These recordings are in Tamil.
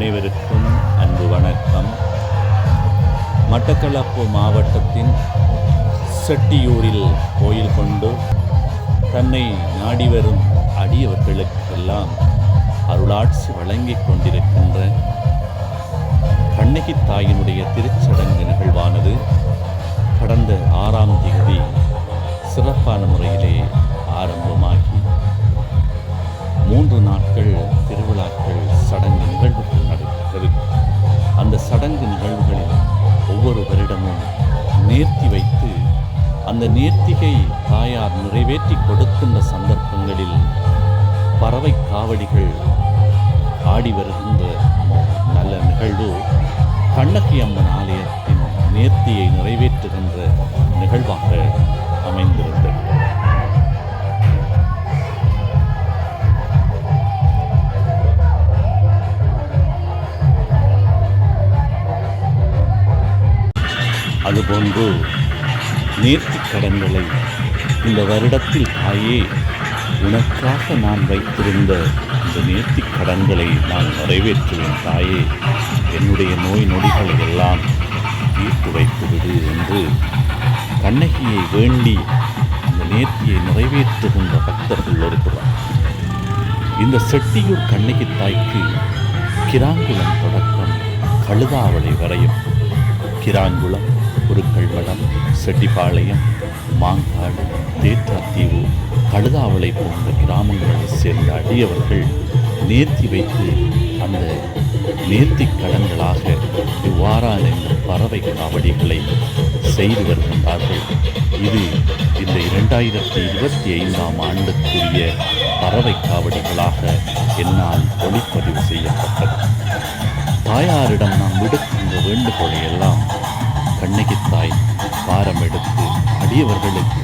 அனைவருக்கும் அன்பு வணக்கம். மட்டக்களப்பு மாவட்டத்தின் செட்டியூரில் கோயில் கொண்டு தன்னை நாடி வரும் அடியவர்களுக்கெல்லாம் அருளாட்சி வழங்கிக் கொண்டிருக்கின்ற கண்ணகி தாயினுடைய திருச்சடங்கு நிகழ்வானது கடந்த ஆறாம் தேதி சிறப்பான முறையிலே ஆரம்பம் சடங்கு நிகழ்வுகளில் ஒவ்வொரு வருடமும் நேர்த்தி வைத்து அந்த நேர்த்திகை தாயார் நிறைவேற்றி கொடுக்கின்ற சந்தர்ப்பங்களில் பறவை காவடிகள் ஆடி வருகின்ற நல்ல நிகழ்வு கண்ணகி அம்மன் ஆலயத்தின் நேர்த்தியை நிறைவேற்றுகின்ற நிகழ்வாக அமைந்திருந்தது அதுபோன்று நேர்த்தி கடன்களை இந்த வருடத்தில் தாயே உனக்காக நான் வைத்திருந்த இந்த நேர்த்தி கடன்களை நான் நிறைவேற்றுவேன் தாயே. என்னுடைய நோய் நொடிகளை எல்லாம் தீர்த்து வைத்துவிடு என்று கண்ணகியை வேண்டி அந்த நேர்த்தியை நிறைவேற்றுகின்ற பக்தர்கள் இருக்கிறார் இந்த செட்டியூர் கண்ணகி தாய்க்கு கிராங்குளம் தொடக்கம் கழுதாவளை வரையும். கிராங்குளம் குருக்கள்வடம் செட்டிப்பாளையம் மாங்காடு தேற்றாத்தீவு கழுதாவளை போன்ற கிராமங்களைச் சேர்ந்த அடியவர்கள் நேர்த்தி வைத்து அந்த நேர்த்தி கடன்களாக இவ்வாறான இந்த பறவை காவடிகளை செய்து வருகின்றார்கள். இது இந்த இரண்டாயிரத்தி இருபத்தி ஐந்தாம் ஆண்டுக்குரிய பறவை காவடிகளாக என்னால் ஒளிப்பதிவு செய்யப்பட்டது. தாயாரிடம் நாம் விடுக்கின்ற வேண்டுகோளை எல்லாம் கண்ணகி தாய் பாரம் எடுத்து அடியவர்களுக்கு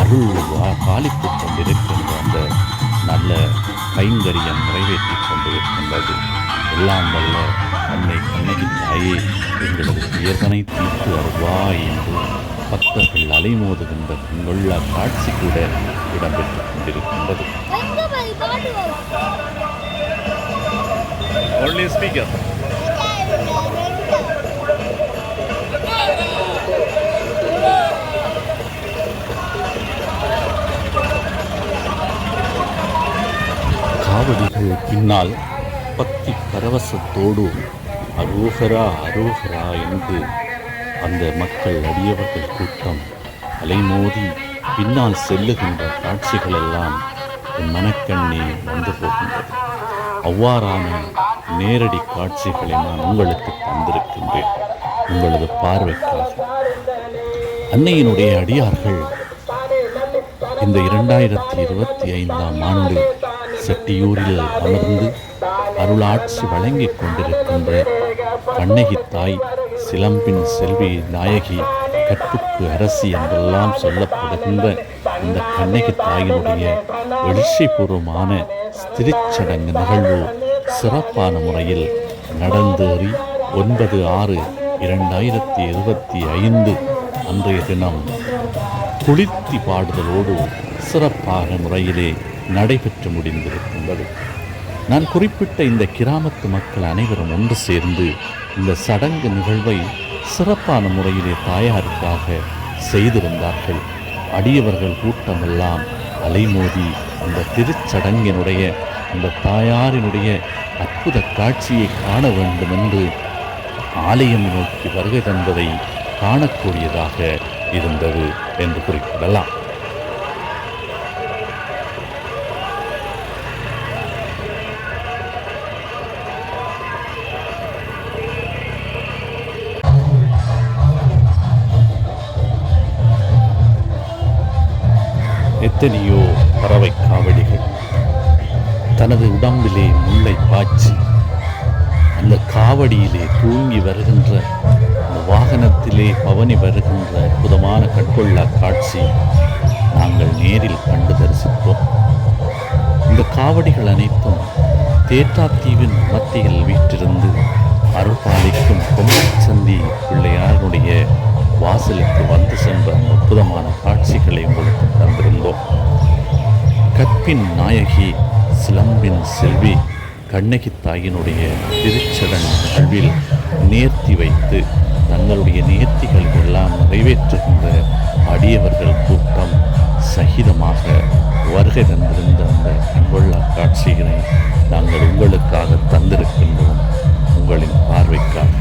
அருள் பாலித்துக் கொண்டிருக்கின்ற அந்த நல்ல கைங்கரியம் நிறைவேற்றிக் கொண்டிருக்கின்றது. எல்லாம் வல்ல அன்னை கண்ணகி தாயே எங்களது துயர்தனை தீர்த்து அருள்வாய் என்று பக்தர்கள் அலைமோதுகின்ற கண்கொள்ள காட்சி கூட இடம்பெற்றுக் கொண்டிருக்கின்றது. எங்க போய் காவடிகள் பின்னால் பக்தி பரவசத்தோடு அரோகரா அரோகரா என்று அந்த மக்கள் அடியவர்கள் கூட்டம் அலைமோதி பின்னால் செல்லுகின்ற காட்சிகளெல்லாம் என் மனக்கண்ணே வந்து போகின்றது. அவ்வாறான நேரடி காட்சிகளை நான் உங்களுக்கு தந்திருக்கின்றேன். உங்களது பார்வைக்காக. அன்னையினுடைய அடியார்கள் இந்த இரண்டாயிரத்தி இருபத்தி ஐந்தாம் ஆண்டு செட்டியூரில் அமர்ந்து அருளாட்சி வழங்கிக் கொண்டிருக்கின்ற கண்ணகி தாய் சிலம்பின் செல்வி நாயகி கற்புக்கு அரசி என்றெல்லாம் சொல்லப்படுகின்ற இந்த கண்ணகி தாயினுடைய எழுச்சிபூர்வமான திருச்சடங்கு நிகழ்வு சிறப்பான முறையில் நடந்தேறி ஒன்பது ஆறு இரண்டாயிரத்தி இருபத்தி ஐந்து அன்றைய தினம் குளித்தி பாடுதலோடு சிறப்பான முறையிலே நடைபெற்று முடிந்திருக்கின்றது நான் குறிப்பிட்ட இந்த கிராமத்து மக்கள் அனைவரும் ஒன்று சேர்ந்து இந்த சடங்கு நிகழ்வை சிறப்பான முறையிலே தாயாருக்காக செய்திருந்தார்கள். அடியவர்கள் கூட்டமெல்லாம் அலைமோதி அந்த திருச்சடங்கினுடைய அந்த தாயாரினுடைய அற்புத காட்சியை காண வேண்டும் என்று ஆலயம் நோக்கி வருகை தந்ததை காணக்கூடியதாக இருந்தது என்று குறிப்பிடலாம். எத்தனையோ பறவை காவடிகள். தனது உடம்பிலே முல்லை பாய்ச்சி அந்த காவடியிலே தூங்கி வருகின்ற அந்த வாகனத்திலே பவனி வருகின்ற அற்புதமான கண்கொள்ளா காட்சி நாங்கள் நேரில் கண்டு தரிசித்தோம். இந்த காவடிகள் அனைத்தும் தேற்றாத்தீவின் மத்தியில் வீற்றிருந்து அருள்பாலிக்கும் கொம்பச்சந்தி பிள்ளையாருடைய வாசலுக்கு வந்து சென்ற அற்புதமான காட்சிகளை உங்களுக்கு தந்திருந்தோம். கற்பின் நாயகி சிலம்பின் செல்வி கண்ணகி தாயினுடைய திருச்சடன் நிகழ்வில் நேர்த்தி வைத்து தங்களுடைய நேர்த்திகள் எல்லாம் நிறைவேற்றுகின்ற அடியவர்கள் கூட்டம் சகிதமாக வருகை தந்திருந்த அந்த கண்கொள்ளா காட்சிகளை நாங்கள் உங்களுக்காக தந்திருக்கின்றோம். உங்களின் பார்வைக்காக.